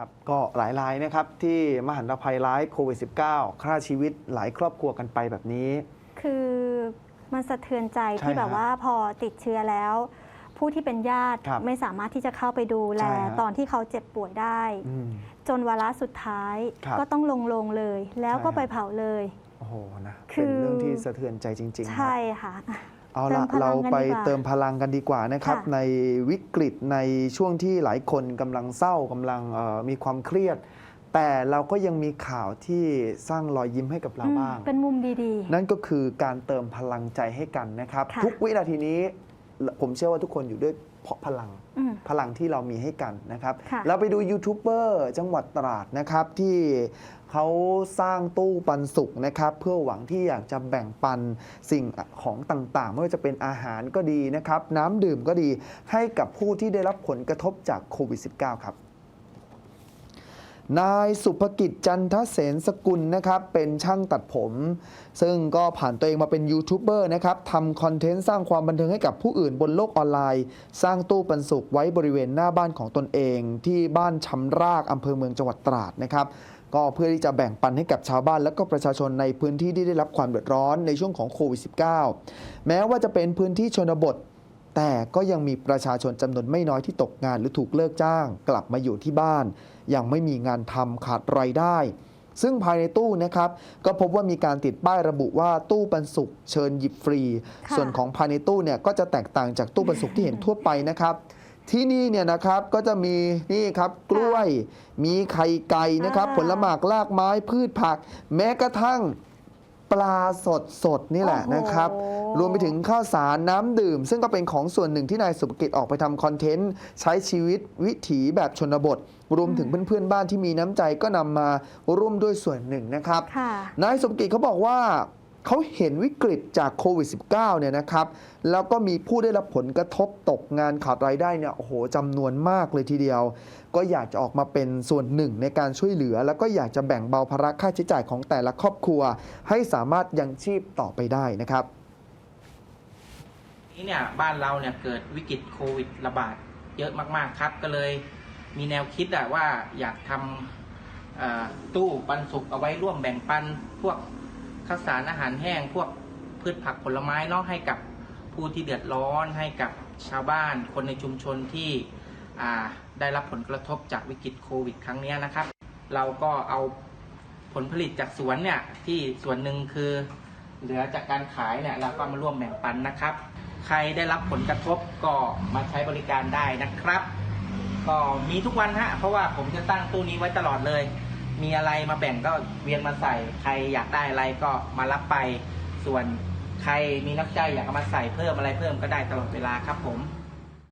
ครับก็หลายรายนะครับที่มหันตภัยร้ายโควิด -19 ฆ่าชีวิตหลายครอบครัวกันไปแบบนี้ คือมันสะเทือนใจใช่ที่แบบฮะว่าพอติดเชื้อแล้ว ผู้ที่เป็นญาติครับไม่สามารถที่จะเข้าไปดูแล ใช่ฮะ ตอนที่เขาเจ็บป่วยได้ อืม จนวาระสุดท้ายครับก็ต้องลงลงเลย แล้วก็ใช่ฮะ ไปเผาเลย โอ้โหนะ คืเป็นอเรื่องที่สะเทือนใจจริงๆนะ ใช่ค่ะ เอาละเติมพลัเรางกันไปดีกว่าเติมพลังกันดีกว่านะครับ ค่ะในวิกฤตในช่วงที่หลายคนกำลังเศร้ากำลังเอ่อมีความเครียด แต่เราก็ยังมีข่าวที่สร้างรอยยิ้มให้กับเราอืมบ้าง เป็นมุมดี นั่นก็คือการเติมพลังใจให้กันนะครับ ค่ะ ทุกวินาทีนี้ ผมเชื่อว่าทุกคนอยู่ด้วยเพราะพลังๆอืม พลังที่เรามีให้กันนะครับ ค่ะ เราไปดูยูทูบเบอร์จังหวัดตราดนะครับ ที่เขาสร้างตู้ปันสุขนะครับ เพื่อหวังที่อยากจะแบ่งปันสิ่งของต่างๆ ไม่ว่าจะเป็นอาหารก็ดีนะครับ น้ำดื่มก็ดีให้กับผู้ที่ได้รับผลกระทบจากโควิด -19 ครับ นายสุภกิจจันทเสนสกุลนะครับเป็นช่างตัดผม ซึ่งก็ผ่านตัวเองมาเป็นยูทูบเบอร์นะครับทำคอนเทนต์สร้างความบันเทิงให้กับผู้อื่นบนโลกออนไลน์ สร้างตู้ปันสุขไว้บริเวณหน้าบ้านของตนเอง ที่บ้านชำรากอำเภอเมืองจังหวัดตราดนะครับก็เพื่อที่จะแบ่งปันให้กับชาวบ้าน และก็ประชาชนในพื้นที่ที่ได้รับความเดือดร้อนในช่วงของโควิด -19 แม้ว่าจะเป็นพื้นที่ชนบท แต่ก็ยังมีประชาชนจำนวนไม่น้อยที่ตกงานหรือถูกเลิกจ้าง กลับมาอยู่ที่บ้าน ยังไม่มีงานทำขาดรายได้ ซึ่งภายในตู้นะครับ ก็พบว่ามีการติดป้ายระบุว่าตู้ปันสุขเชิญหยิบฟรีค่ะส่วนของภายในตู้เนี่ยก็จะแตกต่างจากตู้ปันสุขที่เห็นทั่วไปนะครับที่นี่เนี่ยนะครับก็จะมีนี่ครับกล้วย มีไข่ไก่นะครับอ่าผลหมากลากไม้พืชผัก แม้กระทั่ง ปลาสดสดๆนี่แหละนะครับโอ้โหรวมไปถึงข้าวสารน้ำดื่ม ซึ่งก็เป็นของส่วนหนึ่งที่นายสุภกิจออกไปทำคอนเทนต์ ใช้ชีวิตวิถีแบบชนบท รวมถึงเพื่อนๆบ้านที่มีน้ำใจก็นำมาร่วมด้วยส่วนหนึ่งนะครับค่ะนายสมกิจเขาบอกว่า เขาเห็นวิกฤตจากโควิด -19 เนี่ยนะครับ แล้วก็มีผู้ได้รับผลกระทบตกงานขาดรายได้เนี่ย โอ้โหจำนวนมากเลยทีเดียว ก็อยากจะออกมาเป็นส่วนหนึ่งในการช่วยเหลือ แล้วก็อยากจะแบ่งเบาภาระค่าใช้จ่ายของแต่ละครอบครัว ให้สามารถยังชีพต่อไปได้นะครับ นี้เนี่ยบ้านเราเนี่ยเกิดวิกฤตโควิดระบาดเยอะมากๆครับก็เลยมีแนวคิดอะว่าอยากทำเอ่อตู้ปันสุกเอาไว้ร่วมแบ่งปันพวก ข้าวสารอาหารแห้งพวกพืชผักผลไม้เนาะให้กับผู้ที่เดือดร้อนให้กับชาวบ้าน คนในชุมชนที่ได้รับผลกระทบจากวิกฤตโควิด ครั้งนี้นะครับ เราก็เอาผลผลิตจากสวนเนี่ยที่ส่วนหนึ่งคือเหลือจากการขายเนี่ยเราก็มาร่วมแบ่งปันนะครับ ใครได้รับผลกระทบก็มาใช้บริการได้นะครับ ก็มีทุกวันฮะเพราะว่าผมจะตั้งตู้นี้ไว้ตลอดเลย มีอะไรมาแบ่งก็เวียนมาใส่ ใครอยากได้อะไรก็มารับไป ส่วนใครมีนักใจอยากเอามาใส่เพิ่มอะไรเพิ่มก็ได้ตลอดเวลาครับผม